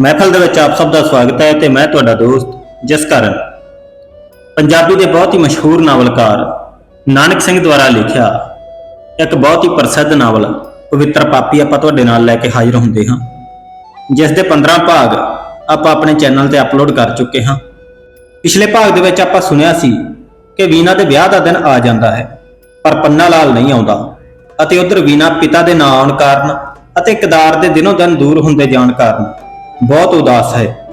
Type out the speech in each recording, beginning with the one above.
ਮਹਿਫਲ ਦੇ ਵਿੱਚ ਆਪ ਸਭ ਦਾ ਸਵਾਗਤ ਹੈ ਤੇ ਮੈਂ ਤੁਹਾਡਾ ਦੋਸਤ ਜਿਸ ਕਰਨ ਪੰਜਾਬੀ ਦੇ ਬਹੁਤ ਹੀ ਮਸ਼ਹੂਰ ਨਾਵਲਕਾਰ ਨਾਨਕ ਸਿੰਘ ਦੁਆਰਾ ਲਿਖਿਆ ਇੱਕ ਬਹੁਤ ਹੀ ਪ੍ਰਸਿੱਧ ਨਾਵਲ, ਪਵਿੱਤਰ ਪਾਪੀ ਆਪਾਂ ਤੁਹਾਡੇ ਨਾਲ ਲੈ ਕੇ ਹਾਜ਼ਰ ਹੁੰਦੇ ਹਾਂ, ਜਿਸ ਦੇ 15 ਭਾਗ ਆਪਾਂ ਆਪਣੇ ਚੈਨਲ ਤੇ ਅਪਲੋਡ ਕਰ ਚੁੱਕੇ ਹਾਂ। ਪਿਛਲੇ ਭਾਗ ਦੇ ਵਿੱਚ ਆਪਾਂ ਸੁਣਿਆ ਸੀ ਕਿ ਵੀਨਾ ਦੇ ਵਿਆਹ ਦਾ ਦਿਨ ਆ ਜਾਂਦਾ ਹੈ, ਪਰ ਪੰਨਾ ਲਾਲ ਨਹੀਂ ਆਉਂਦਾ ਅਤੇ ਉਧਰ ਵੀਨਾ ਪਿਤਾ ਦੇ ਨਾ ਆਉਣ ਕਾਰਨ ਅਤੇ ਕਿਦਾਰ ਦੇ ਦਿਨੋਂ ਦਿਨ ਦੂਰ ਹੁੰਦੇ ਜਾਣ ਕਾਰਨ ਬਹੁਤ ਉਦਾਸ ਹੈ।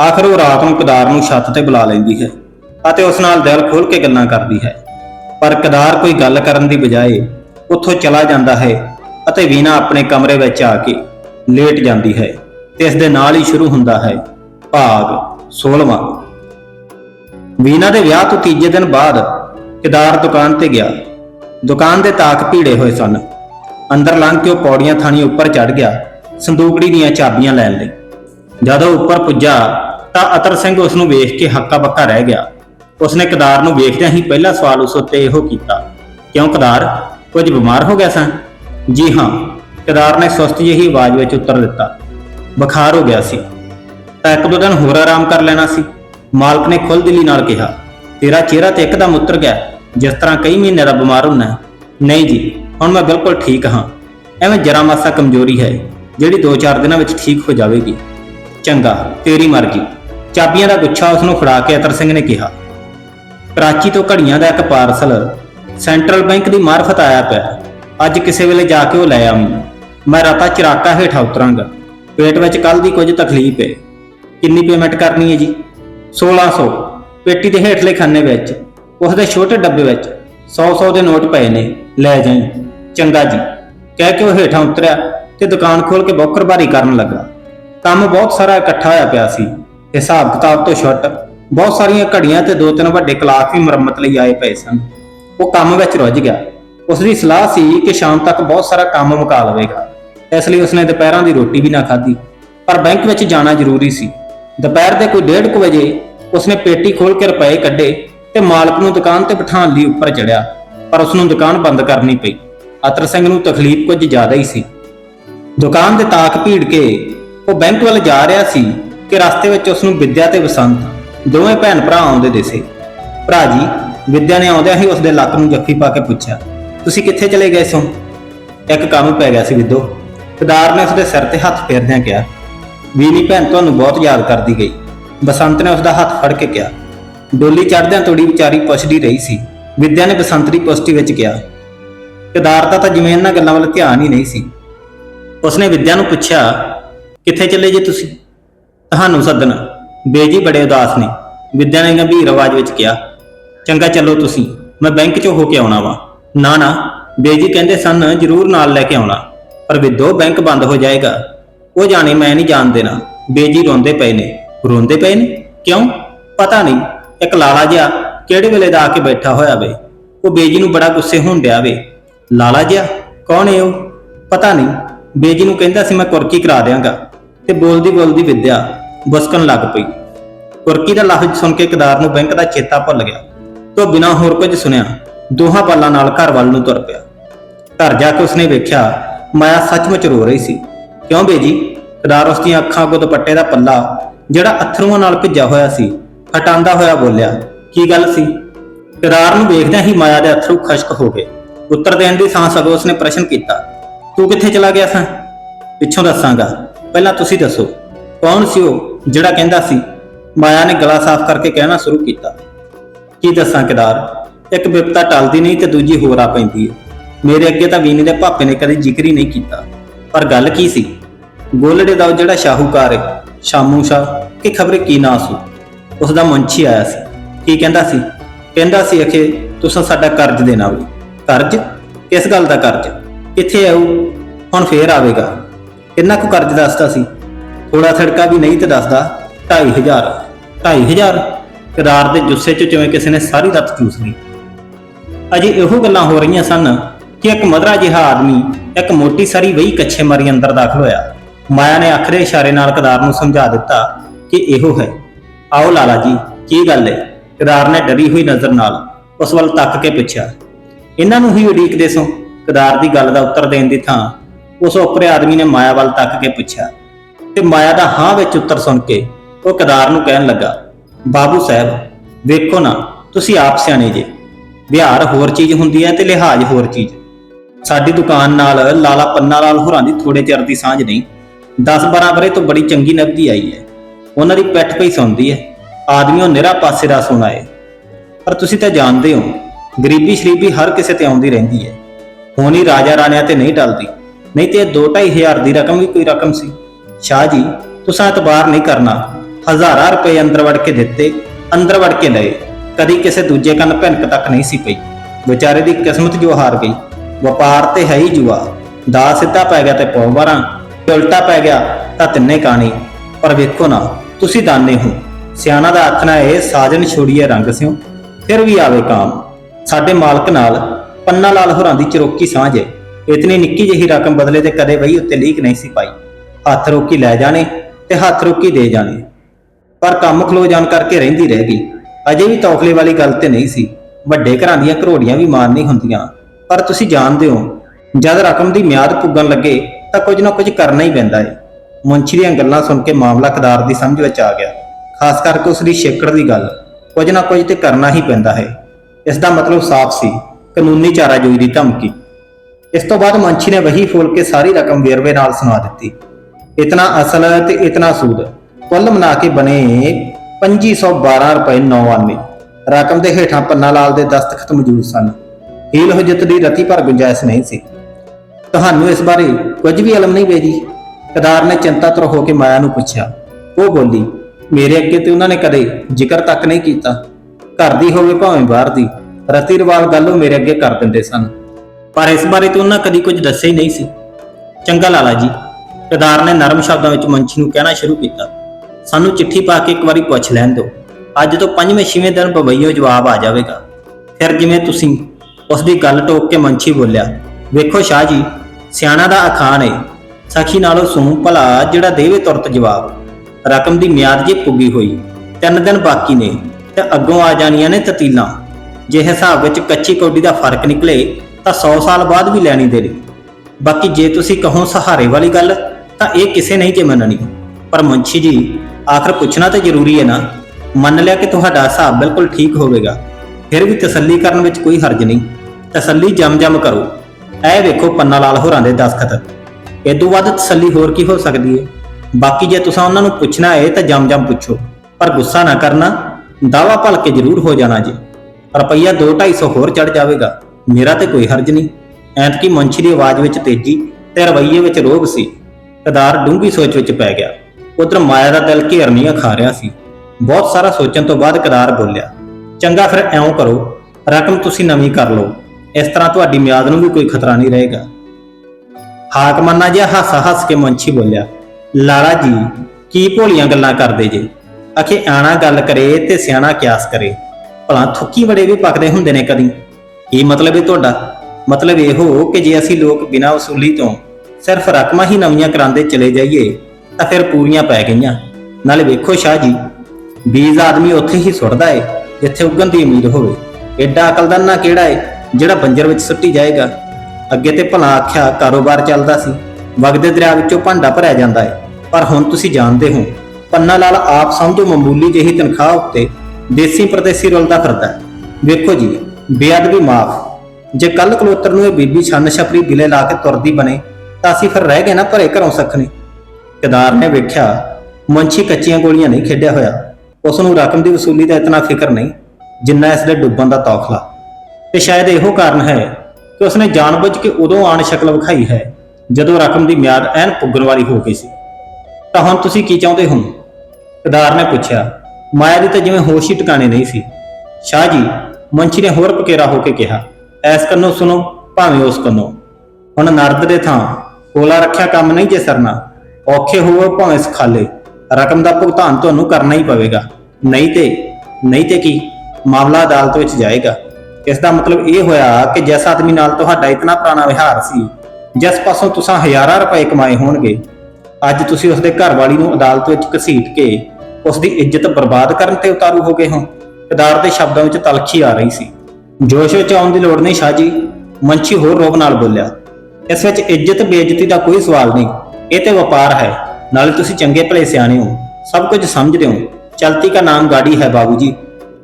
ਆਖਰ ਉਹ ਰਾਤ ਨੂੰ ਕਿਦਾਰ ਨੂੰ ਛੱਤ ਤੇ ਬੁਲਾ ਲੈਂਦੀ ਹੈ ਅਤੇ ਉਸ ਨਾਲ ਦਿਲ ਖੋਲ ਕੇ ਗੱਲਾਂ ਕਰਦੀ ਹੈ। ਪਰ ਕਿਦਾਰ ਕੋਈ ਗੱਲ ਕਰਨ ਦੀ ਬਜਾਏ ਉੱਥੋਂ ਚਲਾ ਜਾਂਦਾ ਹੈ ਅਤੇ ਵੀਨਾ ਆਪਣੇ ਕਮਰੇ ਵਿੱਚ ਆ ਕੇ ਲੇਟ ਜਾਂਦੀ ਹੈ ਤੇ ਇਸ ਦੇ ਨਾਲ ਹੀ ਸ਼ੁਰੂ ਹੁੰਦਾ ਹੈ ਭਾਗ 16ਵਾਂ ਵੀਨਾ ਦੇ ਵਿਆਹ ਤੋਂ ਤੀਜੇ ਦਿਨ ਬਾਅਦ ਕਿਦਾਰ ਦੁਕਾਨ ਤੇ ਗਿਆ। ਦੁਕਾਨ ਦੇ ਤਾਕ ਭੀੜੇ ਹੋਏ ਸਨ। ਅੰਦਰ ਲੰਘ ਕੇ ਉਹ ਪੌੜੀਆਂ ਥਾਣੀ ਉੱਪਰ ਚੜ ਗਿਆ। ਸੰਦੂਕੜੀ ਦੀਆਂ ਚਾਬੀਆਂ ਲੈਣ ਲਈ। ਜਦੋਂ ਉੱਪਰ ਪੁੱਜਾ ਤਾਂ ਅਤਰ ਸਿੰਘ ਉਸ ਨੂੰ ਵੇਖ ਕੇ ਹੱਕਾ ਬੱਕਾ ਰਹਿ ਗਿਆ। ਉਸਨੇ ਕਿਦਾਰ ਨੂੰ ਵੇਖਦਿਆਂ ਹੀ ਪਹਿਲਾ ਸਵਾਲ ਉਸ ਉੱਤੇ ਇਹੋ ਕੀਤਾ, ਕਿਉਂ ਕਿਦਾਰ? ਕੁਝ ਬਿਮਾਰ ਹੋ ਗਿਆ ਸਾਂ? ਜੀ ਹਾਂ। ਕਿਦਾਰ ਨੇ ਸੁਸਤ ਜਿਹੀ ਆਵਾਜ਼ ਵਿੱਚ ਉੱਤਰ ਦਿੱਤਾ, ਬੁਖਾਰ ਹੋ ਗਿਆ ਸੀ। ਤਾਂ ਇੱਕ ਦੋ ਦਿਨ ਹੋਰ ਆਰਾਮ ਕਰ ਲੈਣਾ ਸੀ। ਮਾਲਕ ਨੇ ਖੁੱਲ੍ਹਦਿਲੀ ਨਾਲ ਕਿਹਾ, ਤੇਰਾ ਚਿਹਰਾ ਤੇ ਇੱਕਦਮ ਉਤਰ ਗਿਆ, ਜਿਸ ਤਰ੍ਹਾਂ ਕਈ ਮਹੀਨੇ ਦਾ ਬਿਮਾਰ ਹੁੰਨਾ ਨਹੀਂ ਜੀ, ਹੁਣ ਮੈਂ ਬਿਲਕੁਲ ਠੀਕ ਹਾਂ। ਐਵੇਂ ਜਰਾ ਮਾਸਾ ਕਮਜ਼ੋਰੀ ਹੈ, ਜਿਹੜੀ 2-4 ਦਿਨਾਂ ਵਿੱਚ ਠੀਕ ਹੋ ਜਾਵੇਗੀ। ਚੰਗਾ, ਤੇਰੀ ਮਰਜ਼ੀ। ਚਾਬੀਆਂ ਦਾ ਗੁੱਛਾ ਉਸ ਨੂੰ ਫੜਾ ਕੇ ਅਤਰ ਸਿੰਘ ਨੇ ਕਿਹਾ। ਕਰਾਚੀ ਤੋਂ ਘੜੀਆਂ ਦਾ ਇੱਕ ਪਾਰਸਲ ਸੈਂਟਰਲ ਬੈਂਕ ਦੀ ਮਾਰਫਤ ਆਇਆ ਪਿਆ। ਅੱਜ ਕਿਸੇ ਵੇਲੇ ਜਾ ਕੇ ਉਹ ਲੈ ਆਵੀਂ। ਮੈਂ ਰਾਤਾ ਚਿਰਾਕਾ ਹੇਠਾਂ ਉਤਰਾਂਗਾ। ਪੇਟ ਵਿੱਚ ਕੱਲ ਦੀ ਕੁਝ ਤਕਲੀਫ ਹੈ ਕਿੰਨੀ ਪੇਮੈਂਟ ਕਰਨੀ ਹੈ ਜੀ? 1600 ਪੇਟੀ ਦੇ ਹੇਠਲੇ ਖਾਨੇ ਵਿੱਚ ਉਸ ਦੇ ਛੋਟੇ ਡੱਬੇ ਵਿੱਚ 100-100 ਦੇ ਨੋਟ ਪਏ ਨੇ। ਲੈ ਜਾਈ। ਚੰਗਾ ਜੀ। ਕਹਿ ਕੇ ਉਹ ਹੇਠਾਂ ਉਤਰਿਆ ਤੇ ਦੁਕਾਨ ਖੋਲ ਕੇ ਬੌਕਰਬਾਰੀ ਕਰਨ ਲੱਗਾ। ਕੰਮ ਬਹੁਤ ਸਾਰਾ ਇਕੱਠਾ ਹੋਇਆ ਪਿਆ ਸੀ। ਹਿਸਾਬ ਕਿਤਾਬ ਤੋਂ ਛੁੱਟ, ਬਹੁਤ ਸਾਰੀਆਂ ਘੜੀਆਂ ਤੇ ਦੋ ਤਿੰਨ ਵੱਡੇ ਕਲਾਕ ਵੀ ਮੁਰੰਮਤ ਲਈ ਆਏ ਪਏ ਸਨ। ਉਹ ਕੰਮ ਵਿੱਚ ਰੁੱਝ ਗਿਆ। ਉਸ ਦੀ ਸਲਾਹ ਸੀ ਕਿ ਸ਼ਾਮ ਤੱਕ ਬਹੁਤ ਸਾਰਾ ਕੰਮ ਮੁਕਾ ਲਵੇਗਾ। ਇਸ ਲਈ ਉਸਨੇ ਦੁਪਹਿਰਾਂ ਦੀ ਰੋਟੀ ਵੀ ਨਾ ਖਾਧੀ। ਪਰ ਬੈਂਕ ਵਿੱਚ ਜਾਣਾ ਜ਼ਰੂਰੀ ਸੀ। ਦੁਪਹਿਰ ਦੇ ਕੋਈ 1:30 ਵਜੇ ਉਸਨੇ ਪੇਟੀ ਖੋਲ ਕੇ ਰੁਪਏ ਕੱਢੇ ਤੇ ਮਾਲਕ ਨੂੰ ਦੁਕਾਨ ਤੇ ਬਿਠਾਉਣ ਲਈ ਉੱਪਰ ਚੜਿਆ ਪਰ ਉਸ ਨੂੰ ਦੁਕਾਨ ਬੰਦ ਕਰਨੀ ਪਈ। ਅਤਰ ਸਿੰਘ ਨੂੰ ਤਕਲੀਫ ਕੁਝ ਜ਼ਿਆਦਾ ਹੀ ਸੀ। ਦੁਕਾਨ ਦੇ ਤਾਕ ਭੀੜ ਕੇ ਉਹ ਬੈਂਕ ਵੱਲ ਜਾ ਰਿਹਾ ਸੀ ਕਿ ਰਸਤੇ ਵਿੱਚ ਉਸ ਨੂੰ ਵਿਦਿਆ ਤੇ ਬਸੰਤ ਦੋਵੇਂ ਭੈਣ ਭਰਾ ਆਉਂਦੇ ਦਿਸੇ। ਭਰਾ ਜੀ, ਵਿਦਿਆ ਨੇ ਆਉਂਦਿਆਂ ਹੀ ਉਸ ਦੇ ਲੱਕ ਨੂੰ ਜੱਫੀ ਪਾ ਕੇ ਪੁੱਛਿਆ, ਤੁਸੀਂ ਕਿੱਥੇ ਚਲੇ ਗਏ ਸੋ? ਇੱਕ ਕੰਮ ਪੈ ਗਿਆ ਸੀ ਵਿਦੋ ਕਦਾਰ ਨੇ ਉਸ ਦੇ ਸਿਰ ਤੇ ਹੱਥ ਫੇਰਦਿਆਂ ਕਿਹਾ, ਵੀਨੀ ਭੈਣ ਤੁਹਾਨੂੰ ਬਹੁਤ ਯਾਦ ਕਰਦੀ ਗਈ। ਬਸੰਤ ਨੇ ਉਸ ਦਾ ਹੱਥ ਫੜ ਕੇ ਕਿਹਾ, ਡੋਲੀ ਚੜਦਿਆਂ ਤੋੜੀ ਵਿਚਾਰੀ ਪੁੱਛਦੀ ਰਹੀ ਸੀ। ਵਿਦਿਆ ਨੇ ਬਸੰਤ ਦੀ ਪੁਸ਼ਟੀ ਵਿੱਚ ਕਿਹਾ, ਕਦਾਰ ਦਾ ਤਾਂ ਜਿਵੇਂ ਇਹਨਾਂ ਗੱਲਾਂ ਵੱਲ ਧਿਆਨ ਹੀ ਨਹੀਂ ਸੀ। ਉਸਨੇ ਵਿਦਿਆ ਨੂੰ ਪੁੱਛਿਆ ਕਿੱਥੇ ਚੱਲੇ ਜੇ ਤੁਸੀਂ? ਤੁਹਾਨੂੰ ਸੱਦਣ। ਬੇਜੀ ਬੜੇ ਉਦਾਸ ਨੇ। ਵਿਦਿਆ ਨੇ ਗੰਭੀਰ ਆਵਾਜ਼ ਵਿੱਚ ਕਿਹਾ, ਚੰਗਾ ਚੱਲੋ ਤੁਸੀਂ। ਮੈਂ ਬੈਂਕ 'ਚੋਂ ਹੋ ਕੇ ਆਉਣਾ ਵਾ। ਨਾ ਨਾ। ਬੇਜੀ ਕਹਿੰਦੇ, ਸਨ ਜ਼ਰੂਰ ਨਾਲ ਲੈ ਕੇ ਆਉਣਾ। ਪਰ ਵਿਦੋ, ਬੈਂਕ ਬੰਦ ਹੋ ਜਾਏਗਾ। ਉਹ ਜਾਣੇ ਮੈਂ ਨਹੀਂ ਜਾਣ ਦੇਣਾ। ਬੇਜੀ ਰੋਂਦੇ ਪਏ ਨੇ। ਰੋਂਦੇ ਪਏ ਨੇ? ਕਿਉਂ? ਪਤਾ ਨਹੀਂ। ਇੱਕ ਲਾਲਾ ਜਿਹਾ ਕਿਹੜੇ ਵੇਲੇ ਦਾ ਆ ਕੇ ਬੈਠਾ ਹੋਇਆ ਵੇ। ਉਹ ਬੇਜੀ ਨੂੰ ਬੜਾ ਗੁੱਸੇ ਹੋਣ ਡਿਆ ਵੇ। ਲਾਲਾ ਜਿਹਾ? ਕੌਣ ਏ ਉਹ? ਪਤਾ ਨਹੀਂ। ਬੇਜੀ ਨੂੰ ਕਹਿੰਦਾ ਸੀ ਮੈਂ ਕੁਰਕੀ ਕਰਾ ਦਿਆਂਗਾ। ਤੇ ਬੋਲਦੀ ਬੋਲਦੀ ਵਿਦਿਆ ਬਸਕਣ ਲੱਗ ਪਈ। ਕੁਰਕੀ ਦਾ ਲਫ਼ਜ਼ ਸੁਣ ਕੇ ਕਿਦਾਰ ਨੂੰ ਬੈਂਕ ਦਾ ਚੇਤਾ ਭੁੱਲ ਗਿਆ। ਤੋਂ ਬਿਨਾਂ ਹੋਰ ਕੁਝ ਸੁਣਿਆ, ਦੋਹਾਂ ਪਾਲਾਂ ਨਾਲ ਘਰ ਵੱਲ ਨੂੰ ਤੁਰ ਪਿਆ। ਘਰ ਜਾ ਕੇ ਉਸਨੇ ਵੇਖਿਆ, ਮਾਇਆ ਸੱਚਮੁੱਚ ਰੋ ਰਹੀ ਸੀ। ਕਿਉਂ ਬੇਜੀ? ਕਿਦਾਰ ਉਸ ਦੀਆਂ ਅੱਖਾਂ ਕੋ ਦੁਪੱਟੇ ਦਾ ਪੱਲਾ, ਜਿਹੜਾ ਅਥਰੂਆਂ ਨਾਲ ਭਿੱਜਾ ਹੋਇਆ ਸੀ, ਹਟਾਉਂਦਾ ਹੋਇਆ ਬੋਲਿਆ, ਕੀ ਗੱਲ ਸੀ? ਕਿਦਾਰ ਨੂੰ ਵੇਖਦਿਆਂ ਹੀ ਮਾਇਆ ਦੇ ਅਥਰੂ ਖਸ਼ਕ ਹੋ ਗਏ। ਉੱਤਰ ਦੇਣ ਦੀ ਸਾਂ ਸਗੋਂ ਉਸਨੇ ਪ੍ਰਸ਼ਨ ਕੀਤਾ, ਤੂੰ ਕਿੱਥੇ ਚਲਾ ਗਿਆ ਸਾਂ? ਪਿੱਛੋਂ ਦੱਸਾਂਗਾ। ਪਹਿਲਾਂ ਤੁਸੀਂ ਦੱਸੋ, ਕੌਣ ਸੀ ਉਹ ਜਿਹੜਾ ਕਹਿੰਦਾ ਸੀ, ਮਾਇਆ ਨੇ ਗਲਾ ਸਾਫ਼ ਕਰਕੇ ਕਹਿਣਾ ਸ਼ੁਰੂ ਕੀਤਾ? ਕੀ ਦੱਸਾਂ ਕਿਦਾਰ, ਇੱਕ ਵਿਪਤਾ ਟਲਦੀ ਨਹੀਂ ਤੇ ਦੂਜੀ ਹੋਰ ਆ ਪੈਂਦੀ ਹੈ ਮੇਰੇ ਅੱਗੇ ਤਾਂ ਵੀਨੀ ਦੇ ਭਾਪੇ ਨੇ ਕਦੇ ਜ਼ਿਕਰ ਹੀ ਨਹੀਂ ਕੀਤਾ। ਪਰ ਗੱਲ ਕੀ ਸੀ? ਗੋਲੜੇ ਦਾ ਜਿਹੜਾ ਸ਼ਾਹੂਕਾਰ ਹੈ ਸ਼ਾਮੂ ਸ਼ਾਹ, ਕਿ ਖਬਰੇ ਕੀ ਨਾਂ ਸੀ? ਉਸ ਦਾ ਮੁੰਸ਼ੀ ਆਇਆ ਸੀ। ਕੀ ਕਹਿੰਦਾ ਸੀ? ਕਹਿੰਦਾ ਸੀ, ਅਖੇ, ਤੁਸੀਂ ਸਾਡਾ ਕਰਜ਼ ਦੇਣਾ ਵੇ। ਕਰਜ਼? ਕਿਸ ਗੱਲ ਦਾ ਕਰਜ਼? ਕਿੱਥੇ ਆਊ? ਹੁਣ ਫੇਰ ਆਵੇਗਾ। ਕਿੰਨਾ ਕੁ ਕਰਜ਼ ਦੱਸਦਾ ਸੀ। ਥੋੜਾ ਥੜਕਾ ਵੀ ਨਹੀਂ ਤੇ ਦੱਸਦਾ 2500 2500 ਕਿਦਾਰ ਦੇ ਜੁੱਸੇ ਚ ਜਿਵੇਂ ਕਿਸੇ ਨੇ ਸਾਰੀ ਰਾਤ ਚੂਸ ਲਈ? ਅਜੇ ਇਹੋ ਗੱਲਾਂ ਹੋ ਰਹੀਆਂ ਸਨ ਕਿ ਇੱਕ ਮਧਰਾ ਜਿਹਾ ਆਦਮੀ, ਇੱਕ ਮੋਟੀ ਸਾਰੀ ਵਹੀ ਕੱਛੇ ਮਾਰੀ ਅੰਦਰ ਦਾਖਲ ਹੋਇਆ। ਮਾਇਆ ਨੇ ਆਖਰੇ ਇਸ਼ਾਰੇ ਨਾਲ ਕਿਦਾਰ ਨੂੰ ਸਮਝਾ ਦਿੱਤਾ ਕਿ ਇਹੋ ਹੈ। ਆਓ ਲਾਲਾ ਜੀ, ਕੀ ਗੱਲ ਹੈ? ਕਿਦਾਰ ਨੇ ਡਰੀ ਹੋਈ ਨਜ਼ਰ ਨਾਲ ਉਸ ਵੱਲ ਤੱਕ ਕੇ ਪੁੱਛਿਆ। ਇਹਨਾਂ ਨੂੰ ਹੀ ਉਡੀਕਦੇ ਸੋ ਕਿਦਾਰ ਦੀ ਗੱਲ ਦਾ ਉੱਤਰ ਦੇਣ ਦੀ ਥਾਂ ਉਸ ਉਪਰੇ ਆਦਮੀ ਨੇ ਮਾਇਆ ਵੱਲ ਤੱਕ ਕੇ ਪੁੱਛਿਆ ਤੇ ਮਾਇਆ ਦਾ ਹਾਂ ਵਿੱਚ ਉੱਤਰ ਸੁਣ ਕੇ ਉਹ ਕਦਾਰ ਨੂੰ ਕਹਿਣ ਲੱਗਾ, ਬਾਬੂ ਸਾਹਿਬ, ਵੇਖੋ ਨਾ, ਤੁਸੀਂ ਆਪ ਸਿਆਣੇ ਜੇ। ਵਿਹਾਰ ਹੋਰ ਚੀਜ਼ ਹੁੰਦੀ ਹੈ ਤੇ ਲਿਹਾਜ਼ ਹੋਰ ਚੀਜ਼। ਸਾਡੀ ਦੁਕਾਨ ਨਾਲ ਲਾਲਾ ਪੰਨਾ ਲਾਲ ਹੋਰਾਂ ਦੀ ਥੋੜੇ ਚਿਰ ਦੀ ਸਾਂਝ ਨਹੀਂ। 10-12 ਵਰੇ ਤੋਂ ਬੜੀ ਚੰਗੀ ਨਬਦੀ ਆਈ ਹੈ। ਉਹਨਾਂ ਦੀ ਪਿੱਠ ਪਈ ਸੌਂਦੀ ਹੈ। ਆਦਮੀਓ ਨਿਹਰਾ ਪਾਸੇ ਦਾ ਸੁਣਾਏ ਪਰ ਤੁਸੀਂ ਤਾਂ ਜਾਣਦੇ ਹੋ, ਗਰੀਬੀ ਸ਼ਰੀਬੀ ਹਰ ਕਿਸੇ ਤੇ ਆਉਂਦੀ ਰਹਿੰਦੀ ਹੈ। ਹੋਣੀ ਰਾਜਾ ਰਾਣਿਆਂ ਤੇ ਨਹੀਂ ਟਲਦੀ। ਨਹੀਂ ਤੇ 2-2.5 ਹਜ਼ਾਰ ਦੀ ਰਕਮ ਵੀ ਕੋਈ ਰਕਮ ਸੀ। ਸ਼ਾਹ ਜੀ, ਤੁਸੀਂ ਇਤਬਾਰ ਨਹੀਂ ਕਰਨਾ। ਹਜ਼ਾਰਾਂ ਰੁਪਏ ਅੰਦਰ ਵੜ ਕੇ ਦਿੱਤੇ, ਅੰਦਰ ਵੜ ਕੇ ਲਏ। ਕਦੀ ਕਿਸੇ ਦੂਜੇ ਕੰਨ ਭਿਣਕ ਤੱਕ ਨਹੀਂ ਸੀ ਪਈ। ਵਿਚਾਰੇ ਦੀ ਕਿਸਮਤ ਜੋ ਹਾਰ ਗਈ। ਵਪਾਰ ਤੇ ਹੈ ਹੀ ਜੁਆ। ਦਾ ਸਿੱਧਾ ਪੈ ਗਿਆ ਤੇ ਪੌ ਬਾਰਾਂ ਉਲਟਾ ਪੈ ਗਿਆ ਤਾਂ ਤਿੰਨੇ ਕਾਣੀ। ਪਰ ਵੇਖੋ ਨਾ, ਤੁਸੀਂ ਦਾਨੇ ਹੋ। ਸਿਆਣਾ ਦਾ ਆਖਣਾ ਇਹ ਸਾਜਨ ਛੋੜੀਏ ਰੰਗ ਸਿਓ ਫਿਰ ਵੀ ਆਵੇ ਕਾਮ। ਸਾਡੇ ਮਾਲਕ ਨਾਲ ਪੰਨਾ ਲਾਲ ਹੋਰਾਂ ਦੀ ਚਰੋਕੀ ਸਾਂਝ ਹੈ ਇਤਨੀ ਨਿੱਕੀ ਜਿਹੀ ਰਕਮ ਬਦਲੇ ਤੇ ਕਦੇ ਵਹੀ ਉੱਤੇ ਲੀਕ ਨਹੀਂ ਸੀ ਪਾਈ। ਹੱਥ ਰੋਕੀ ਲੈ ਜਾਣੇ ਤੇ ਹੱਥ ਰੋਕੀ ਦੇ ਜਾਣੇ। ਪਰ ਕੰਮ ਖਲੋ ਜਾਣ ਕਰਕੇ ਰਹਿੰਦੀ ਰਹਿ ਗਈ। ਅਜੇ ਵੀ ਤੌਖਲੇ ਵਾਲੀ ਗੱਲ ਤੇ ਨਹੀਂ ਸੀ। ਵੱਡੇ ਘਰਾਂ ਦੀਆਂ ਘਰੋੜੀਆਂ ਵੀ ਮਾਨ ਨਹੀਂ ਹੁੰਦੀਆਂ। ਪਰ ਤੁਸੀਂ ਜਾਣਦੇ ਹੋ, ਜਦ ਰਕਮ ਦੀ ਮਿਆਦ ਪੁੱਗਣ ਲੱਗੇ ਤਾਂ ਕੁਝ ਨਾ ਕੁਝ ਕਰਨਾ ਹੀ ਪੈਂਦਾ ਹੈ ਮੁੰਸ਼ੀ ਦੀਆਂ ਗੱਲਾਂ ਸੁਣ ਕੇ ਮਾਮਲਾ ਕਦਾਰ ਦੀ ਸਮਝ ਵਿੱਚ ਆ ਗਿਆ। ਖਾਸ ਕਰਕੇ ਉਸ ਦੀ ਛੇਕੜ ਦੀ ਗੱਲ। ਕੁਝ ਨਾ ਕੁਝ ਤੇ ਕਰਨਾ ਹੀ ਪੈਂਦਾ ਹੈ। ਇਸ ਦਾ ਮਤਲਬ ਸਾਫ਼ ਸੀ। ਕਾਨੂੰਨੀ ਚਾਰਾਜੋਈ ਦੀ ਧਮਕੀ। ਇਸ ਤੋਂ ਬਾਅਦ ਮੰਛੀ ਨੇ ਵਹੀ ਫੋਲ ਕੇ ਸਾਰੀ ਰਕਮ ਵੇਰਵੇ ਨਾਲ ਸੁਣਾ ਦਿੱਤੀ। ਇਤਨਾ ਅਸਲ ਤੇ ਇਤਨਾ ਸੂਦ। ਕੁੱਲ ਮਿਲਾ ਕੇ ਬਣੇ 2512 ਰੁਪਏ 99 ਰਕਮ ਦੇ ਹੇਠਾਂ ਪੰਨਾ ਲਾਲ ਦੇ ਦਸਤਖਤ ਮੌਜੂਦ ਸਨ। ਹੀਲ ਹੁਜਤ ਦੀ ਰਤੀ ਭਰ ਗੁੰਜਾਇਸ਼ ਨਹੀਂ ਸੀ। ਤੁਹਾਨੂੰ ਇਸ ਬਾਰੇ ਕੁਝ ਵੀ ਇਲਮ ਨਹੀਂ ਵੇਜੀ ਕਦਾਰ ਨੇ ਚਿੰਤਾਤੁਰ ਹੋ ਕੇ ਮਾਇਆ ਨੂੰ ਪੁੱਛਿਆ। ਉਹ ਬੋਲੀ, ਮੇਰੇ ਅੱਗੇ ਤੇ ਉਹਨਾਂ ਨੇ ਕਦੇ ਜ਼ਿਕਰ ਤੱਕ ਨਹੀਂ ਕੀਤਾ। ਘਰ ਦੀ ਹੋਵੇ ਭਾਵੇਂ ਬਾਹਰ ਦੀ ਰਤੀ ਰਿਵਾਜ ਗੱਲ ਉਹ ਮੇਰੇ ਅੱਗੇ ਕਰ ਦਿੰਦੇ ਸਨ। ਪਰ ਇਸ ਬਾਰੇ ਤਾਂ ਉਹਨਾਂ ਕਦੀ ਕੁਝ ਦੱਸਿਆ ਹੀ ਨਹੀਂ ਸੀ। ਚੰਗਾ ਲਾਲਾ ਜੀ ਕਦਾਰ ਨੇ ਨਰਮ ਸ਼ਬਦਾਂ ਵਿੱਚ ਮੰਚੀ ਨੂੰ ਕਹਿਣਾ ਸ਼ੁਰੂ ਕੀਤਾ। ਸਾਨੂੰ ਚਿੱਠੀ ਪਾ ਕੇ ਇੱਕ ਵਾਰੀ ਪੁੱਛ ਲੈਣ ਦਿਓ। ਅੱਜ ਤੋਂ ਪੰਜਵੇਂ ਛੇਵੇਂ ਦਿਨ ਬਵਈਓ ਜਵਾਬ ਆ ਜਾਵੇਗਾ। ਫਿਰ ਜਿਵੇਂ ਤੁਸੀਂ ਉਸ ਦੀ ਗੱਲ ਟੋਕ ਕੇ ਮੰਚੀ ਬੋਲਿਆ, ਵੇਖੋ ਸ਼ਾਹ ਜੀ, ਸਿਆਣਾ ਦਾ ਅਖਾਣ ਏ। ਸਖੀ ਨਾਲੋਂ ਸੂਹ ਭਲਾ ਜਿਹੜਾ ਦੇਵੇ ਤੁਰਤ ਜਵਾਬ। ਰਕਮ ਦੀ ਮਿਆਦ ਜੇ ਪੁੱਗੀ ਹੋਈ, ਤਿੰਨ ਦਿਨ ਬਾਕੀ ਨੇ ਤੇ ਅੱਗੋਂ ਆ ਜਾਣੀਆਂ ਨੇ ਤਤੀਲਾਂ। ਜੇ ਹਿਸਾਬ ਵਿੱਚ ਕੱਚੀ ਕੌਡੀ ਦਾ ਫ਼ਰਕ ਨਿਕਲੇ ਤਾਂ 100 ਸਾਲ ਬਾਅਦ ਵੀ ਲੈਣੀ ਦੇਣੀ ਬਾਕੀ ਜੇ ਤੁਸੀਂ ਕਹੋ ਸਹਾਰੇ ਵਾਲੀ ਗੱਲ, ਤਾਂ ਇਹ ਕਿਸੇ ਨਹੀਂ ਜੇ ਮੰਨਣੀ। ਪਰ ਮੁੰਸ਼ੀ ਜੀ, ਆਖਰ ਪੁੱਛਣਾ ਤਾਂ ਜ਼ਰੂਰੀ ਹੈ ਨਾ। ਮੰਨ ਲਿਆ ਕਿ ਤੁਹਾਡਾ ਹਿਸਾਬ ਬਿਲਕੁਲ ਠੀਕ ਹੋਵੇਗਾ। ਫਿਰ ਵੀ ਤਸੱਲੀ ਕਰਨ ਵਿੱਚ ਕੋਈ ਹਰਜ ਨਹੀਂ। ਤਸੱਲੀ ਜਮ-ਜਮ ਕਰੋ। ਇਹ ਵੇਖੋ ਪੰਨਾ ਲਾਲ ਹੋਰਾਂ ਦੇ ਦਸਖਤ। ਇਦੋਂ ਵੱਧ ਤਸੱਲੀ ਹੋਰ ਕੀ ਹੋ ਸਕਦੀ ਹੈ? ਬਾਕੀ ਜੇ ਤੁਸੀਂ ਉਹਨਾਂ ਨੂੰ ਪੁੱਛਣਾ ਹੈ, ਤਾਂ ਜਮ-ਜਮ ਪੁੱਛੋ। ਪਰ ਗੁੱਸਾ ਨਾ ਕਰਨਾ। ਦਾਵਾ ਭਲ ਕੇ ਜ਼ਰੂਰ ਹੋ ਜਾਣਾ ਜੀ। ਰੁਪਈਆ 2-250 ਹੋਰ ਚੜ ਜਾਵੇਗਾ। ਮੇਰਾ ਤੇ ਕੋਈ ਹਰਜ ਨਹੀਂ। ਐਤਕੀ ਮੁੰਸ਼ੀ ਦੀ ਆਵਾਜ਼ ਵਿੱਚ ਤੇਜ਼ੀ ਤੇ ਰਵਈਏ ਵਿੱਚ ਰੋਗ ਸੀ। ਕਦਾਰ ਡੂੰਗੀ ਸੋਚ ਵਿੱਚ ਪੈ ਗਿਆ। ਉਧਰ ਮਾਇਆ ਦਾ ਦਿਲ ਘੇਰਨੀਆਂ ਖਾ ਰਿਹਾ ਸੀ। ਬਹੁਤ ਸਾਰਾ ਸੋਚਣ ਤੋਂ ਬਾਅਦ ਕਦਾਰ ਬੋਲਿਆ, ਚੰਗਾ ਫਿਰ ਐਂ ਕਰੋ, ਰਕਮ ਤੁਸੀਂ ਨਵੀਂ ਕਰ ਲਓ। ਇਸ ਤਰ੍ਹਾਂ ਤੁਹਾਡੀ ਮਿਆਦ ਨੂੰ ਵੀ ਕੋਈ ਖਤਰਾ ਨਹੀਂ ਰਹੇਗਾ। ਹਾਕਮਾਨਾ ਜਿਹਾ ਹੱਸ ਹੱਸ ਕੇ ਮੁੰਸ਼ੀ ਬੋਲਿਆ, ਲਾਲਾ ਜੀ, ਕੀ ਭੋਲੀਆਂ ਗੱਲਾਂ ਕਰਦੇ ਜੇ? ਅਖੇ ਆਣਾ ਗੱਲ ਕਰੇ ਤੇ ਸਿਆਣਾ ਕਿਆਸ ਕਰੇ। ਭਲਾ ਥੁੱਕੀ ਬੜੇ ਵੀ ਪਕਦੇ ਹੁੰਦੇ ਨੇ ਕਦੀ। ਕੀ ਮਤਲਬ ਹੈ ਤੁਹਾਡਾ? ਮਤਲਬ ਇਹੋ ਕਿ ਜੇ ਅਸੀਂ ਲੋਕ ਬਿਨਾਂ ਵਸੂਲੀ ਤੋਂ ਸਿਰਫ ਰਕਮਾਂ ਹੀ ਨਵੀਆਂ ਕਰਾਉਂਦੇ ਚਲੇ ਜਾਈਏ, ਤਾਂ ਫਿਰ ਪੂਰੀਆਂ ਪੈ ਗਈਆਂ। ਨਾਲੇ ਵੇਖੋ ਸ਼ਾਹ ਜੀ, ਬੀਜ ਆਦਮੀ ਉੱਥੇ ਹੀ ਸੁੱਟਦਾ ਏ, ਜਿੱਥੇ ਉਗਣ ਦੀ ਉਮੀਦ ਹੋਵੇ। ਐਡਾ ਅਕਲਦਾਨ ਨਾ ਕਿਹੜਾ ਏ, ਜਿਹੜਾ ਬੰਜਰ ਵਿੱਚ ਸੁੱਟੀ ਜਾਏਗਾ? ਅੱਗੇ ਤੇ ਭਲਾ ਆਖਿਆ ਕਾਰੋਬਾਰ ਚੱਲਦਾ ਸੀ। ਵਗਦੇ ਦਰਿਆ ਵਿੱਚੋਂ ਭਾਂਡਾ ਭਰਿਆ ਜਾਂਦਾ ਏ। ਪਰ ਹੁਣ ਤੁਸੀਂ ਜਾਣਦੇ ਹੋ, ਪੰਨਾ ਲਾਲ ਆਪ ਸਮਝੋ ਮਾਮੂਲੀ ਜਿਹੀ ਤਨਖਾਹ ਉੱਤੇ ਦੇਸੀ ਪ੍ਰਦੇਸੀ ਰੁਲਦਾ ਫਿਰਦਾ ਵੇਖੋ ਜੀ ਬੇਅਦਬੀ ਮਾਫ। ਜੇ ਕੱਲ ਕਲੋਤਰ ਨੂੰ ਇਹ ਬੀਬੀ ਛੰਨ ਛਪਰੀ ਦਿਲੇ ਲਾ ਕੇ ਤੁਰਦੀ ਬਣੇ, ਤਾਂ ਅਸੀਂ ਫਿਰ ਰਹਿ ਗਏ ਨਾ ਭਰੇ ਘਰੋਂ ਸਖਣੇ। ਕਦਾਰ ਨੇ ਵੇਖਿਆ, ਮੁੰਸ਼ੀ ਕੱਚੀਆਂ ਗੋਲੀਆਂ ਨਹੀਂ ਖੇਡਿਆ ਹੋਇਆ। ਉਸ ਨੂੰ ਰਕਮ ਦੀ ਵਸੂਲੀ ਦਾ ਇਤਨਾ ਫਿਕਰ ਨਹੀਂ, ਜਿੰਨਾ ਇਸ ਦੇ ਡੁੱਬਣ ਦਾ ਤੌਖਲਾ। ਤੇ ਸ਼ਾਇਦ ਇਹੋ ਕਾਰਨ ਹੈ ਕਿ ਉਸਨੇ ਜਾਣਬੁੱਝ ਕੇ ਉਦੋਂ ਆਣ ਸ਼ਕਲ ਵਿਖਾਈ ਹੈ, ਜਦੋਂ ਰਕਮ ਦੀ ਮਿਆਦ ਐਨ ਪੁੱਗਣ ਵਾਲੀ ਹੋ ਗਈ ਸੀ। ਤਾਂ ਹੁਣ ਤੁਸੀਂ ਕੀ ਚਾਹੁੰਦੇ ਹੋ? ਕਦਾਰ ਨੇ ਪੁੱਛਿਆ, ਮਾਇਆ ਦੀ ਤਾਂ ਜਿਵੇਂ ਹੋਸ਼ ਹੀ ਟਿਕਾਣੇ ਨਹੀਂ ਸੀ। ਸ਼ਾਹ ਜੀ ਮੁੰਸ਼ੀ ਨੇ ਹੋਰ ਪਕੇਰਾ ਹੋ ਕੇ ਕਿਹਾ, ਐਸ ਕੰਨੋਂ ਸੁਣੋ, ਭਾਵੇਂ ਉਸ ਕੰਨੋਂ। ਹੁਣ ਨਰਦ ਦੇ ਥਾਂ ਕੋਲਾ ਰੱਖਿਆ ਕੰਮ ਨਹੀਂ ਜੇ ਸਰਨਾ। ਔਖੇ ਹੋਵੋ ਭਾਵੇਂ ਸਖਾਲੇ। ਰਕਮ ਦਾ ਭੁਗਤਾਨ ਤੁਹਾਨੂੰ ਕਰਨਾ ਹੀ ਪਵੇਗਾ। ਨਹੀਂ ਤੇ ਨਹੀਂ ਤੇ ਕੀ? ਮਾਮਲਾ ਅਦਾਲਤ ਵਿੱਚ ਜਾਏਗਾ। ਇਸ ਦਾ ਮਤਲਬ ਇਹ ਹੋਇਆ ਕਿ ਜਿਸ ਆਦਮੀ ਨਾਲ ਤੁਹਾਡਾ ਇਤਨਾ ਪੁਰਾਣਾ ਵਿਹਾਰ ਸੀ, ਜਿਸ ਪਾਸੋਂ ਤੁਸੀਂ ਹਜ਼ਾਰਾਂ ਰੁਪਏ ਕਮਾਏ ਹੋਣਗੇ, ਅੱਜ ਤੁਸੀਂ ਉਸਦੇ ਘਰ ਵਾਲੀ ਨੂੰ ਅਦਾਲਤ ਵਿੱਚ ਘਸੀਟ ਕੇ ਉਸ ਦੀ ਇੱਜ਼ਤ ਬਰਬਾਦ ਕਰਨ ਤੇ ਉਤਾਰੂ ਹੋ ਗਏ ਹੋ? ਕਦਾਰ ਦੇ ਸ਼ਬਦਾਂ ਵਿੱਚ ਤਲਖੀ ਆ ਰਹੀ ਸੀ। ਜੋਸ਼ ਵਿੱਚ ਆਉਣ ਦੀ ਲੋੜ ਨਹੀਂ ਸ਼ਾਹ ਜੀ ਮੰਚੀ ਹੋਰ ਰੋਗ ਨਾਲ ਬੋਲਿਆ, ਇਸ ਵਿੱਚ ਇੱਜ਼ਤ, ਬੇਇੱਜ਼ਤੀ ਦਾ ਕੋਈ ਸਵਾਲ ਨਹੀਂ। ਇਹ ਤੇ ਵਪਾਰ ਹੈ। ਨਾਲੇ ਤੁਸੀਂ ਚੰਗੇ ਭਲੇ ਸਿਆਣੇ ਹੋ। ਸਭ ਕੁਝ ਸਮਝਦੇ ਹੋ। ਚਲਤੀ ਦਾ ਨਾਮ ਗਾੜੀ ਹੈ ਬਾਬੂ ਜੀ।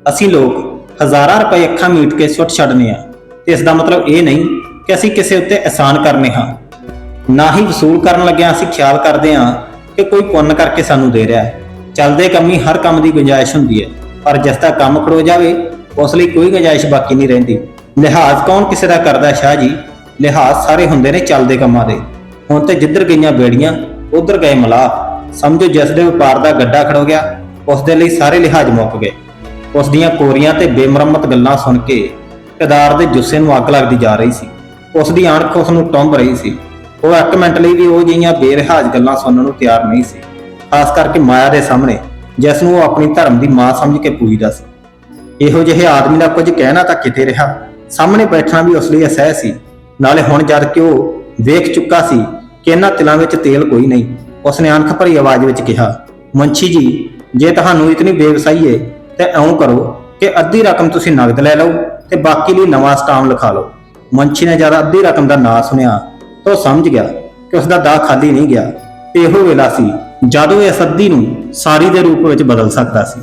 ਅਸੀਂ ਲੋਕ ਹਜ਼ਾਰਾਂ ਰੁਪਏ ਅੱਖਾਂ ਮੀਟ ਕੇ ਸੁੱਟ ਛੱਡਨੇ ਆ। ਤੇ ਇਸ ਦਾ ਮਤਲਬ ਇਹ ਨਹੀਂ ਕਿ ਅਸੀਂ ਕਿਸੇ ਉੱਤੇ ਅਹਿਸਾਨ ਕਰਨੇ ਹਾਂ। ਨਾ ਹੀ ਵਸੂਲ ਕਰਨ ਲੱਗਿਆ ਅਸੀਂ ਖਿਆਲ ਕਰਦੇ ਹਾਂ ਕਿ ਕੋਈ ਪੁੰਨ ਕਰਕੇ ਸਾਨੂੰ ਦੇ ਰਿਹਾ ਹੈ। ਚੱਲਦੇ ਕੰਮੀ ਹਰ ਕੰਮ ਦੀ ਗੁੰਜਾਇਸ਼ ਹੁੰਦੀ ਹੈ। ਪਰ ਜਿਸ ਦਾ ਕੰਮ ਖੜੋ ਜਾਵੇ, ਉਸ ਲਈ ਕੋਈ ਗੁੰਜਾਇਸ਼ ਬਾਕੀ ਨਹੀਂ ਰਹਿੰਦੀ। ਲਿਹਾਜ਼ ਕੌਣ ਕਿਸੇ ਦਾ ਕਰਦਾ ਸ਼ਾਹ ਜੀ? ਲਿਹਾਜ਼ ਸਾਰੇ ਹੁੰਦੇ ਨੇ ਚੱਲਦੇ ਕੰਮਾਂ ਦੇ। ਹੁਣ ਤੇ ਜਿੱਧਰ ਗਈਆਂ ਬੇੜੀਆਂ, ਉਧਰ ਗਏ ਮਲਾਹ ਸਮਝੋ ਜਿਸ ਦੇ ਵਪਾਰ ਦਾ ਗੱਡਾ ਖੜੋ ਗਿਆ, ਉਸ ਦੇ ਲਈ ਸਾਰੇ ਲਿਹਾਜ਼ ਮੁੱਕ ਗਏ। ਉਸ ਦੀਆਂ ਕੋਰੀਆਂ ਤੇ ਬੇਮਰਮਤ ਗੱਲਾਂ ਸੁਣ ਕੇ ਕਦਾਰ ਦੇ ਜੁੱਸੇ ਨੂੰ ਅੱਗ ਲੱਗਦੀ ਜਾ ਰਹੀ ਸੀ। ਉਸ ਦੀ ਅਣਖ ਉਸ ਨੂੰ ਟੰਬ ਰਹੀ ਸੀ। ਉਹ ਇੱਕ ਮਿੰਟ ਲਈ ਵੀ ਉਹ ਜਿਹੀਆਂ ਬੇਰਹਾਜ ਗੱਲਾਂ ਸੁਣਨ ਨੂੰ ਤਿਆਰ ਨਹੀਂ ਸੀ। ਖਾਸ ਕਰਕੇ ਮਾਇਆ ਦੇ ਸਾਹਮਣੇ ਜਿਸ ਨੂੰ ਉਹ ਆਪਣੀ ਧਰਮ ਦੀ ਮਾਂ ਸਮਝ ਕੇ ਪੂਜਦਾ ਸੀ। ਇਹੋ ਜਿਹੇ ਆਦਮੀ ਦਾ ਕੁਝ ਕਹਿਣਾ ਤਾਂ ਕਿਤੇ ਰਿਹਾ। ਸਾਹਮਣੇ ਬੈਠਣਾ ਵੀ ਉਸ ਲਈ ਅਸਹਿ ਸੀ। ਨਾਲੇ ਹੁਣ ਜਦ ਕਿ ਉਹ ਵੇਖ ਚੁੱਕਾ ਸੀ ਕਿ ਇਹਨਾਂ ਤਿਲਾਂ ਵਿੱਚ ਤੇਲ ਕੋਈ ਨਹੀਂ, ਉਸਨੇ ਅਣਖ ਭਰੀ ਆਵਾਜ਼ ਵਿੱਚ ਕਿਹਾ, ਮੁੰਸ਼ੀ ਜੀ, ਜੇ ਤੁਹਾਨੂੰ ਇਤਨੀ ਬੇਵਸਾਈ ਏ, ਤੇ ਐਂ ਕਰੋ ਕਿ ਅੱਧੀ ਰਕਮ ਤੁਸੀਂ ਨਗਦ ਲੈ ਲਓ ਤੇ ਬਾਕੀ ਲਈ ਨਵਾਂ ਸਟਾਮ ਲਿਖਾ ਲਓ। ਮੁੰਸ਼ੀ ਨੇ ਜਦ ਅੱਧੀ ਰਕਮ ਦਾ ਨਾਂ ਸੁਣਿਆ, ਤਾਂ ਉਹ ਸਮਝ ਗਿਆ ਕਿ ਉਸ ਦਾ ਦਾਅ ਖਾਲੀ ਨਹੀਂ ਗਿਆ। ਇਹੋ ਵੇਲਾ ਸੀ ਜਦੋਂ ਇਹ ਸੱਦੀ ਨੂੰ ਸਾਰੀ ਦੇ ਰੂਪ ਵਿੱਚ ਬਦਲ ਸਕਦਾ ਸੀ।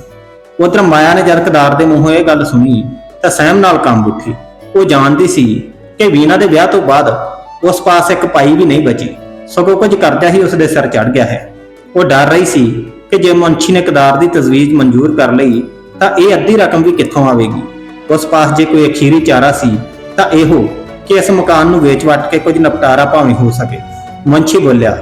ਉਧਰ ਮਾਇਆ ਨੇ ਜਦ ਕਦਾਰ ਦੇ ਮੂੰਹੋਂ ਇਹ ਗੱਲ ਸੁਣੀ, ਤਾਂ ਸਹਿਮ ਨਾਲ ਕੰਬ ਉੱਠੀ। ਉਹ ਜਾਣਦੀ ਸੀ ਕਿ ਵੀਨਾ ਦੇ ਵਿਆਹ ਤੋਂ ਬਾਅਦ ਉਸ ਪਾਸ ਇੱਕ ਪਾਈ ਵੀ ਨਹੀਂ ਬਚੀ। ਸਗੋਂ ਕੁਝ ਕਰਜ਼ਾ ਹੀ ਉਸ ਦੇ ਸਿਰ ਚੜ ਗਿਆ ਹੈ। ਉਹ ਡਰ ਰਹੀ ਸੀ ਕਿ ਜੇ ਮੁੰਸ਼ੀ ਨੇ ਕਦਾਰ ਦੀ ਤਜਵੀਜ਼ ਮਨਜ਼ੂਰ ਕਰ ਲਈ, ਤਾਂ ਇਹ ਅੱਧੀ ਰਕਮ ਵੀ ਕਿੱਥੋਂ ਆਵੇਗੀ? ਉਸ ਪਾਸ ਜੇ ਕੋਈ ਅਖੀਰੀ ਚਾਰਾ ਸੀ, ਤਾਂ ਇਹੋ ਕਿ ਇਸ ਮਕਾਨ ਨੂੰ ਵੇਚ ਵੱਟ ਕੇ ਕੁਝ ਨਿਪਟਾਰਾ ਭਾਵੇਂ ਹੋ ਸਕੇ। ਮੁੰਸ਼ੀ ਬੋਲਿਆ,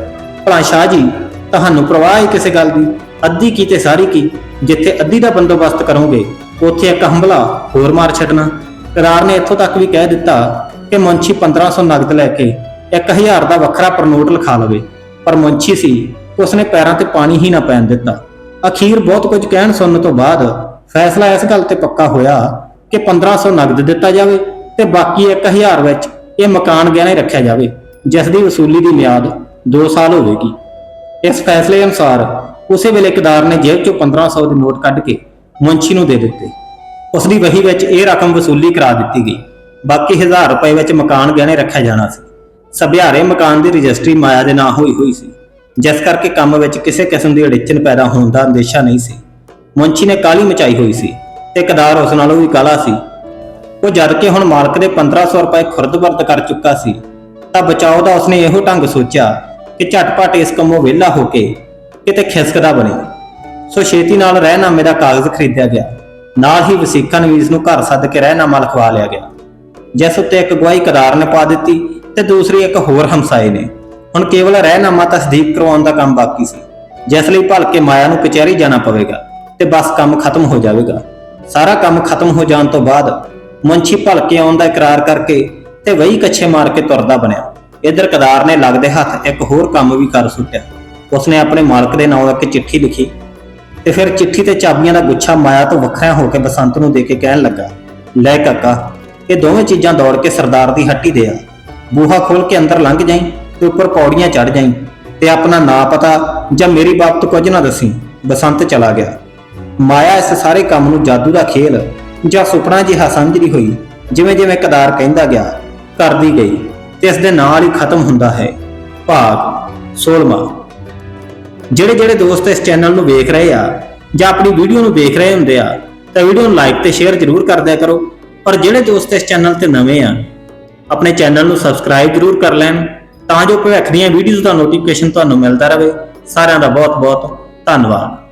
ਭਲਾ ਸ਼ਾਹ ਜੀ ਤੁਹਾਨੂੰ ਪ੍ਰਵਾਹ ਹੈ ਕਿਸੇ ਗੱਲ ਦੀ? ਅੱਧੀ ਕੀ ਤੇ ਸਾਰੀ ਕੀ? ਜਿੱਥੇ ਅੱਧੀ ਦਾ ਬੰਦੋਬਸਤ ਕਰੋਗੇ, ਉੱਥੇ ਇੱਕ ਹੰਬਲਾ ਹੋਰ ਮਾਰ ਛੱਡਣਾ। ਕਰਾਰ ਨੇ ਇੱਥੋਂ ਤੱਕ ਵੀ ਕਹਿ ਦਿੱਤਾ ਕਿ ਮੁੰਸ਼ੀ 1500 ਨਗਦ ਲੈ ਕੇ 1000 ਦਾ ਵੱਖਰਾ ਪ੍ਰਨੋਟ ਲਿਖਾ ਲਵੇ। ਪਰ ਮੁੰਸ਼ੀ ਸੀ, ਉਸਨੇ ਪੈਰਾਂ ਤੇ ਪਾਣੀ ਹੀ ਨਾ ਪੈਣ ਦਿੱਤਾ। ਅਖੀਰ ਬਹੁਤ ਕੁਝ ਕਹਿਣ ਸੁਣਨ ਤੋਂ ਬਾਅਦ ਫੈਸਲਾ ਇਸ ਗੱਲ ਤੇ ਪੱਕਾ ਹੋਇਆ ਕਿ 1500 ਨਗਦ ਦਿੱਤਾ ਜਾਵੇ ਤੇ ਬਾਕੀ 1000 ਵਿੱਚ ਇਹ ਮਕਾਨ ਗਹਿਣੇ ਰੱਖਿਆ ਜਾਵੇ, ਜਿਸ ਦੀ ਵਸੂਲੀ ਦੀ ਮਿਆਦ 2 ਸਾਲ ਹੋਵੇਗੀ। ਇਸ ਫੈਸਲੇ ਅਨੁਸਾਰ ਉਸੇ ਵੇਲੇ ਕਿਦਾਰ ਨੇ ਜੇਬ ਚੋਂ 1500 ਦੇ ਨੋਟ ਕੱਢ ਕੇ ਮੁੰਸ਼ੀ ਨੂੰ ਦੇ ਦਿੱਤੇ। ਉਸ ਦੀ ਵਹੀ ਵਿੱਚ ਇਹ ਰਕਮ ਵਸੂਲੀ ਕਰਾ ਦਿੱਤੀ ਗਈ। ਬਾਕੀ 1000 ਰੁਪਏ ਵਿੱਚ ਮਕਾਨ ਗਹਿਣੇ ਰੱਖਿਆ ਜਾਣਾ ਸੀ। ਸਭਿਆਰੇ ਮਕਾਨ ਦੀ ਰਜਿਸਟਰੀ ਮਾਇਆ ਦੇ ਨਾਂ ਹੋਈ ਹੋਈ ਸੀ। ਜਿਸ ਕਰਕੇ ਕੰਮ ਵਿੱਚ ਕਿਸੇ ਕਿਸਮ ਦੀ ਅੜਿੱਚਨ ਪੈਦਾ ਹੋਣ ਦਾ ਅੰਦੇਸ਼ਾ ਨਹੀਂ ਸੀ। ਮੁੰਸ਼ੀ ਨੇ ਕਾਲੀ ਮਚਾਈ ਹੋਈ ਸੀ ਤੇ ਕਿਦਾਰ ਉਸ ਨਾਲੋਂ ਵੀ ਕਾਲਾ ਸੀ। ਉਹ ਜਦ ਕਿ ਹੁਣ ਮਾਲਕ ਦੇ 1500 ਰੁਪਏ ਖੁਰਦ-ਬਰਦ ਕਰ ਚੁੱਕਾ ਸੀ, ਤਾਂ ਬਚਾਓ ਦਾ ਉਸਨੇ ਇਹੋ ਢੰਗ ਸੋਚਿਆ ਕਿ ਝਟਪਟ ਇਸ ਕੰਮੋਂ ਵਿਹਲਾ ਹੋ ਕੇ ਕਿਤੇ ਖਿਸਕਦਾ ਬਣੇ। ਸੋ ਛੇਤੀ ਨਾਲ ਰਹਿਨਾਮੇ ਦਾ ਕਾਗਜ਼ ਖਰੀਦਿਆ ਗਿਆ। ਨਾਲ ਹੀ ਵਸੀਕਾ ਨਵੀਜ਼ ਨੂੰ ਘਰ ਸੱਦ ਕੇ ਰਹਿਨਾਮਾ ਲਿਖਵਾ ਲਿਆ ਗਿਆ। ਜਿਸ ਉੱਤੇ ਇੱਕ ਗਵਾਹੀ ਕਦਾਰ ਨੇ ਪਾ ਦਿੱਤੀ ਤੇ ਦੂਸਰੀ ਇੱਕ ਹੋਰ ਹਮਸਾਏ ਨੇ। ਹੁਣ ਕੇਵਲ ਰਹਿਨਾਮਾ ਤਸਦੀਕ ਕਰਵਾਉਣ ਦਾ ਕੰਮ ਬਾਕੀ ਸੀ। ਜਿਸ ਲਈ ਭਲਕੇ ਮਾਇਆ ਨੂੰ ਕਚਹਿਰੀ ਜਾਣਾ ਪਵੇਗਾ ਤੇ ਬਸ ਕੰਮ ਖਤਮ ਹੋ ਜਾਵੇਗਾ। ਸਾਰਾ ਕੰਮ ਖਤਮ ਹੋ ਜਾਣ ਤੋਂ ਬਾਅਦ ਮੁੰਸ਼ੀ ਭਲਕੇ ਆਉਣ ਦਾ ਇਕਰਾਰ ਕਰਕੇ ਤੇ ਵਹੀ ਕੱਛੇ ਮਾਰ ਕੇ ਤੁਰਦਾ ਬਣਿਆ। ਇਧਰ ਕਦਾਰ ਨੇ ਲੱਗਦੇ ਹੱਥ ਇੱਕ ਹੋਰ ਕੰਮ ਵੀ ਕਰ ਸੁੱਟਿਆ। ਉਸਨੇ ਆਪਣੇ ਮਾਲਕ ਦੇ ਨਾਂ ਇੱਕ ਚਿੱਠੀ ਲਿਖੀ ਤੇ ਫਿਰ ਚਿੱਠੀ ਤੇ ਚਾਬੀਆਂ ਦਾ ਗੁੱਛਾ ਮਾਇਆ ਤੋਂ ਵੱਖਰਾ ਹੋ ਕੇ ਬਸੰਤ ਨੂੰ ਦੇ ਕੇ ਕਹਿਣ ਲੱਗਾ, ਲੈ ਕਾਕਾ, ਇਹ ਦੋਵੇਂ ਚੀਜ਼ਾਂ ਦੌੜ ਕੇ ਸਰਦਾਰ ਦੀ ਹੱਟੀ ਦੇ ਆ। ਬੂਹਾ ਖੋਲ ਕੇ ਅੰਦਰ ਲੰਘ ਜਾਈਂ ਤੇ ਉੱਪਰ ਪੌੜੀਆਂ ਚੜ ਜਾਈਂ ਤੇ ਆਪਣਾ ਨਾਂ ਪਤਾ ਜਾਂ ਮੇਰੀ ਬਾਬਤ ਕੁਝ ਨਾ ਦੱਸੀ। ਬਸੰਤ ਚਲਾ ਗਿਆ। ਮਾਇਆ ਇਸ ਸਾਰੇ ਕੰਮ ਨੂੰ ਜਾਦੂ ਦਾ ਖੇਲ ਜਾਂ ਸੁਪਨਾ ਜਿਹਾ ਸਮਝਦੀ ਹੋਈ ਜਿਵੇਂ ਜਿਵੇਂ ਕਦਾਰ ਕਹਿੰਦਾ ਗਿਆ, ਕਰਦੀ ਗਈ। ਤੇ ਇਸ ਦੇ ਨਾਲ ਹੀ ਖਤਮ ਹੁੰਦਾ ਹੈ। ਭਾਗ 16ਵਾਂ ਜਿਹੜੇ ਜਿਹੜੇ ਦੋਸਤ ਇਸ ਚੈਨਲ ਨੂੰ ਵੇਖ ਰਹੇ ਆ ਜਾਂ ਆਪਣੀ ਵੀਡੀਓ ਨੂੰ ਵੇਖ ਰਹੇ ਹੁੰਦੇ ਆ, ਤਾਂ ਵੀਡੀਓ ਨੂੰ ਲਾਈਕ ਤੇ ਸ਼ੇਅਰ ਜ਼ਰੂਰ ਕਰ ਦਿਆ ਕਰੋ। ਪਰ ਜਿਹੜੇ ਦੋਸਤ ਇਸ ਚੈਨਲ ਤੇ ਨਵੇਂ ਆ, ਆਪਣੇ ਚੈਨਲ ਨੂੰ ਸਬਸਕ੍ਰਾਈਬ ਜ਼ਰੂਰ ਕਰ ਲੈਣ, ਤਾਂ ਜੋ ਭਵਿੱਖ ਦੀਆਂ ਵੀਡੀਓਜ਼ ਦਾ ਨੋਟੀਫਿਕੇਸ਼ਨ ਤੁਹਾਨੂੰ ਮਿਲਦਾ ਰਹੇ। ਸਾਰਿਆਂ ਦਾ ਬਹੁਤ ਬਹੁਤ ਧੰਨਵਾਦ।